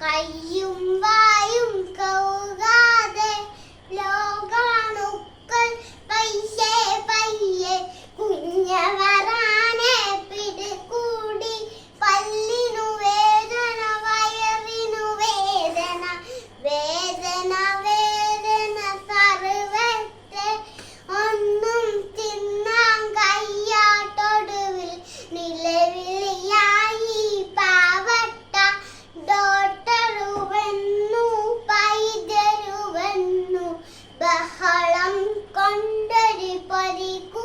കയ്യും ബഹളം കൊണ്ടൊരു പരിക്കു